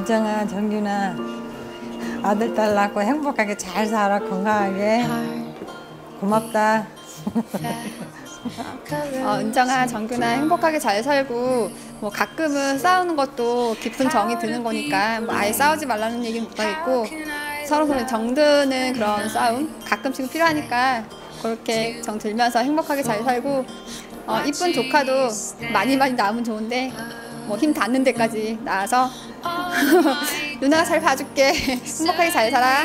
은정아, 정균아, 아들, 딸 낳고 행복하게 잘 살아, 건강하게. 고맙다. 어, 은정아, 정균아 행복하게 잘 살고 뭐 가끔은 싸우는 것도 깊은 정이 드는 거니까 뭐 아예 싸우지 말라는 얘기는 못 하겠고 서로 서로 정드는 그런 싸움 가끔씩 필요하니까 그렇게 정 들면서 행복하게 잘 살고 어, 이쁜 조카도 많이 많이 낳으면 좋은데 뭐 힘 닿는 데까지 낳아서. 누나가 잘 봐줄게. 행복하게 잘 살아.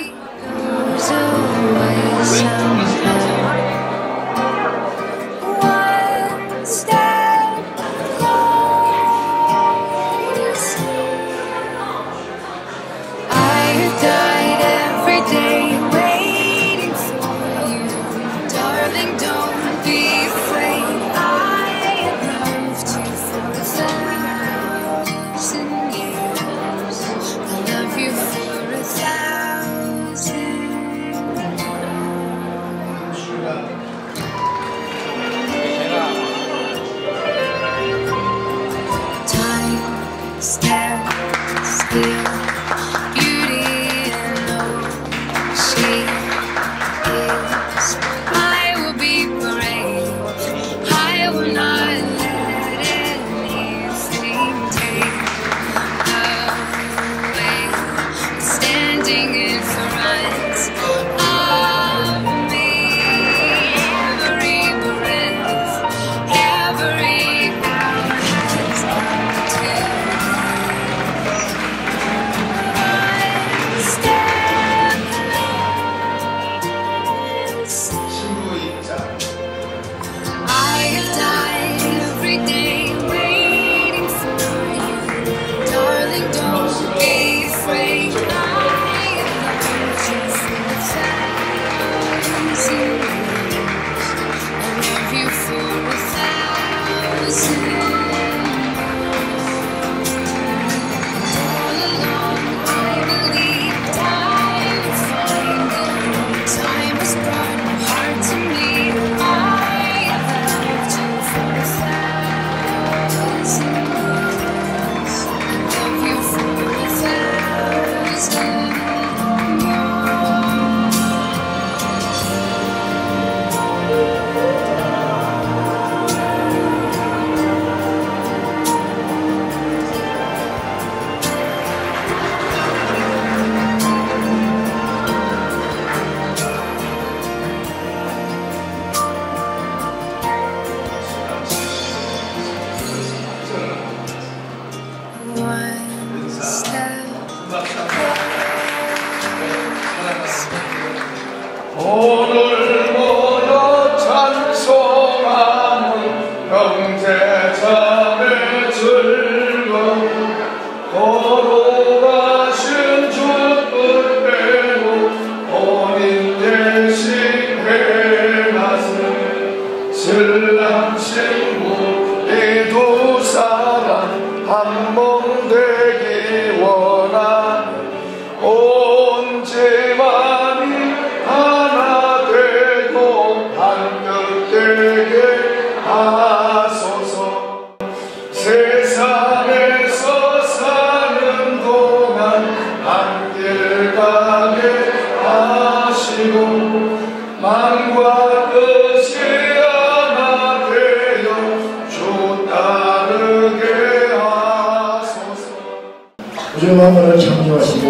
만물을 창조하시고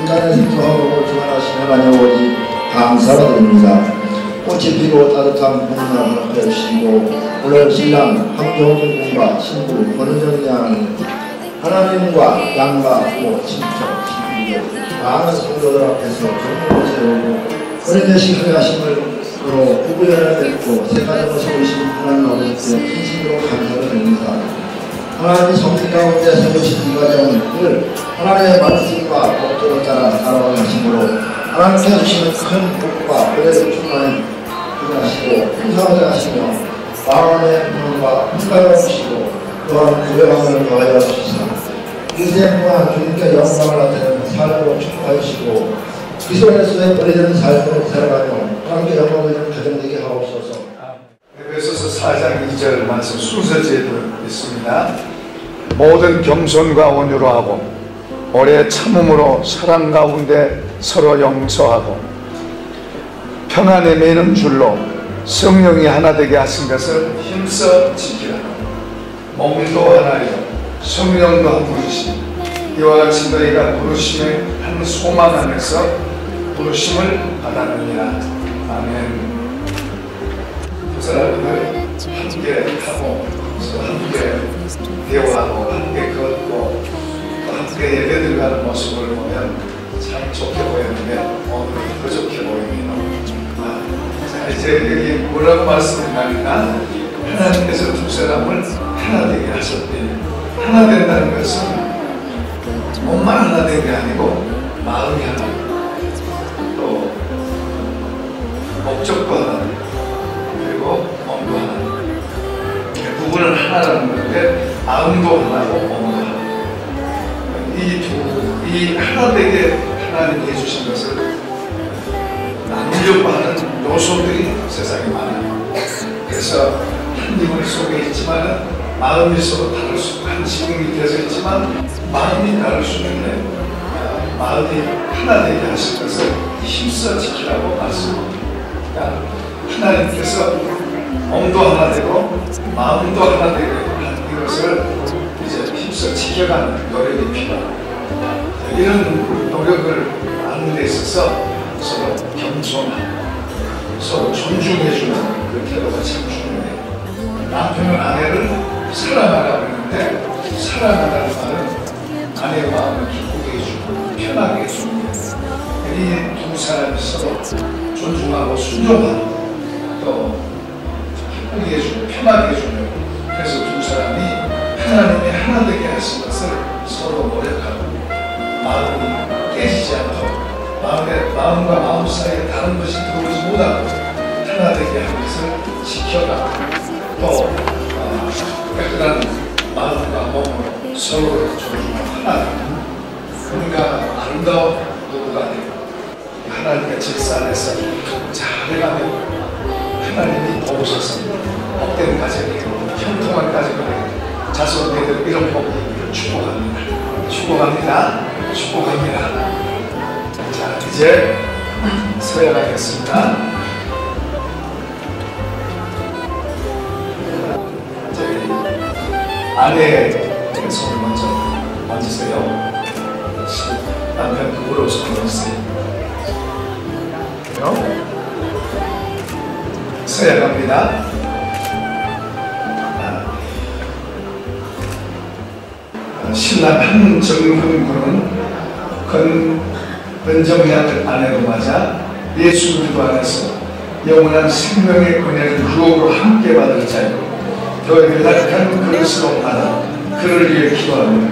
인간의 생존하고 주관하신 하나님 아버지 감사드립니다. 꽃이 피고 따뜻한 봄날 허락하시고 오늘 신랑 황정준 군과 신부 권은정 양을 하나님과 양과 부모 친척 친구들 많은 성도들 앞에서 정문을 세우고 어린 대식 허락하심을 으로 부부연을 맺고 새 가정을 세우신 하나님 아버지께 진심으로 감사를 드립니다. 하나님의 성신 가운데 세우신 이 과정을 하나님의 말씀과 법도를 따라 살아가는 하심으로 하나님께 주시는 큰 복과 은혜를 충만히 부하시고 풍성하게 하시며 마음의 문과 풍가를 주시고 또한 구별함을 더하여 주시사 인생 동안 주님께 영광을 나타내는 삶으로 축복하시고 기존에서의 버리는 삶으로 살아가며 하나님께 영광을 드리는 가정 되게 하옵소서 에베소서 4장 2절 말씀 순서제도 있습니다. 모든 겸손과 온유로 하고 오래 참음으로 사랑 가운데 서로 용서하고 평안에 매는 줄로 성령이 하나 되게 하신 것을 힘써 지키라. 몸도 하나요 성령도 한 분이시 이와 같이 너희가 부르심의 한 소망 안에서 부르심을 받았느니라. 아멘. 두 사람을 함께 하고 함께 대화하고 함께 걷고 예배드리는 모습을 보면 참 좋게 보였는데 오늘은 더 좋게 보입니다. 아, 자 이제 여기 뭐라고 말씀드리니까 하나님께서 두 사람을 하나 되게 하셨대요. 하나 된다는 것은 몸만 하나 된 게 아니고 마음이 하나 또 목적도 하나 그리고 몸도 하나 두 분은 하나라는 건데 마음도 하나고 몸도 하나 이 두, 이 하나 되게 하나님이 해주신 것을 나누려고 하는 요소들이 세상에 많아요. 그래서 한 이물 속에 있지만 마음이 서로 다를 수, 한 지붕 밑에서 있지만 마음이 다를 수 있는데 아, 마음이 하나 되게 하신 것을 힘써 지키라고 말씀합니다. 하나님께서 몸도 하나 되고 마음도 하나 하는 이것을 이제 힘써 지켜가는 노력이 필요합니다. 이런 노력을 하는 데 있어서 서로 겸손하고 서로 존중해주는 그 태도가 참 중요해요. 남편은 아내를 사랑하라고 했는데 사랑하라는 말은 아내의 마음을 기쁘게 해주고 편하게 해주는 거예요. 이두 사람이 서로 존중하고 순종하고 또 기쁘게 해주고 편하게 해주는 그래서 두 사람이 하나님의 마음과 마음 사이에 다른 것이 들어오지 못하고 하나 되게 하는 것을 지켜가고 또 어, 깨끗한 마음과 몸으로 서로를 존중하고 하나 그러니까 아름다운 부부가 되고 하나님의 질서 안에서 잘해가면 하나님이 보셔서 복된 가정이 형통한 가정이 되고 자손들을 이런 복 축복합니다. 축복합니다. 축복합니다. 자, 이제 서열하겠습니다. 저희 아내의 손을 먼저 얹으세요. 남편 그으로 손을 얹으세요. 그래요? 서열합니다. 신랑 한정근 군은 건, 건정량을 아내로 맞아 예수 그리스도 안에서 영원한 생명의 권한을 유혹으로 함께 받을 자요 더 연약한 그릇으로 받아 그를 위해 기도하며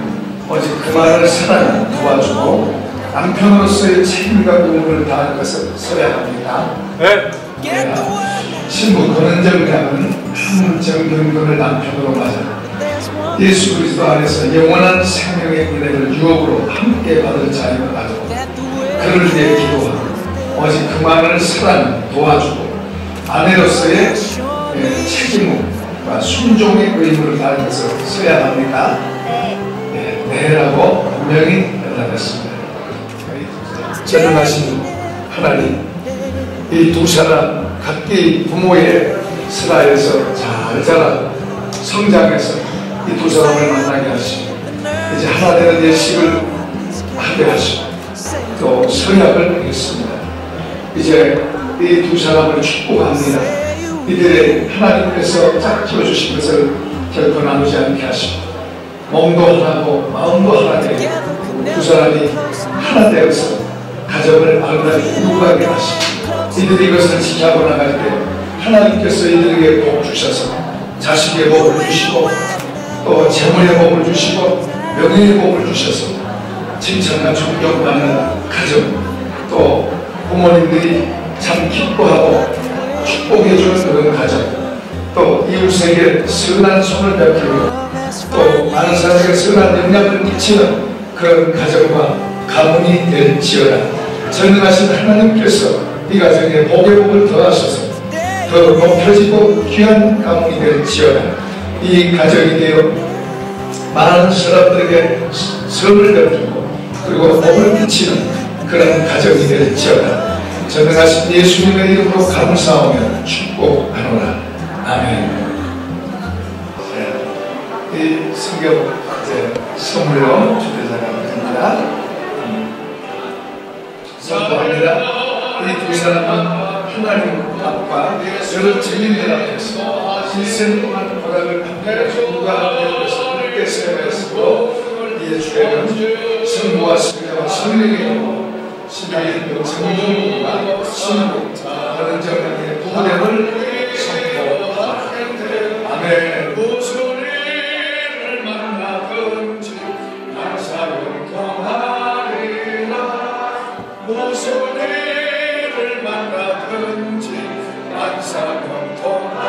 오직 그만을 사랑을 도와주고 남편으로서의 책임과 공을 다할 것을 써야 합니다. 네. 신부 권은정량은 한정근군을 남편으로 맞아 예수 그리스도 안에서 영원한 생명의 은혜를 유혹으로 함께 받을 자유를 가지고 그를 위해 기도하고 오직 그만을 사랑 도와주고 아내로서의 예, 책임과 순종의 의무를 것을 써야 합니까? 네, 네라고 분명히 대답했습니다. 전능하신 하나님 이 두 사람 각기 부모의 슬하에서 잘 자라 성장해서 이 두 사람을 만나게 하시고 이제 하나 되는 예식을 하게 하시고 또 서약을 하겠습니다. 이제 이 두 사람을 축복합니다. 이들의 하나님께서 짝 지어 주신 것을 결코 나누지 않게 하시고 몸도 하나고 마음도 하나 되게 두 사람이 하나 되어서 가정을 아름답게 누구하게 하시고 이들이 이것을 지켜하고 나갈 때 하나님께서 이들에게 복 주셔서 자식의 복을 주시고 또 재물의 복을 주시고 명예의 복을 주셔서 칭찬과 존경받는 가정 또 부모님들이 참 기뻐하고 축복해주는 그런 가정 또 이웃에게 선한 손을 베풀고 또 많은 사람에게 선한 영향을 미치는 그런 가정과 가문이 될지어다. 전능하신 하나님께서 이 가정에 복의 복을 더하셔서. 더 높여지고 귀한 가문이 될지어다. 이 가정이 되어 많은 사람들에게 선을 베풀고 그리고 복을 비치는 그런 가정이 될지어다. 전능하신 예수님의 이름으로 감사하며 축복하노라. 아멘. 네, 이 성경 이제 선물로 주대사가 됩니다. 음. 선포합니다. 이 두 사람은 하나님 앞과 여러 증인들 앞에서 일생 동안 허락을 받고 누가 되어서 함께 세워했으므로 주에는 성부와 성자와 성령이고 신앙의 행동 성령과 신부 다른 정령의 부부됨을 선포하라 아멘. 무소리를 만나든지 나사는 통하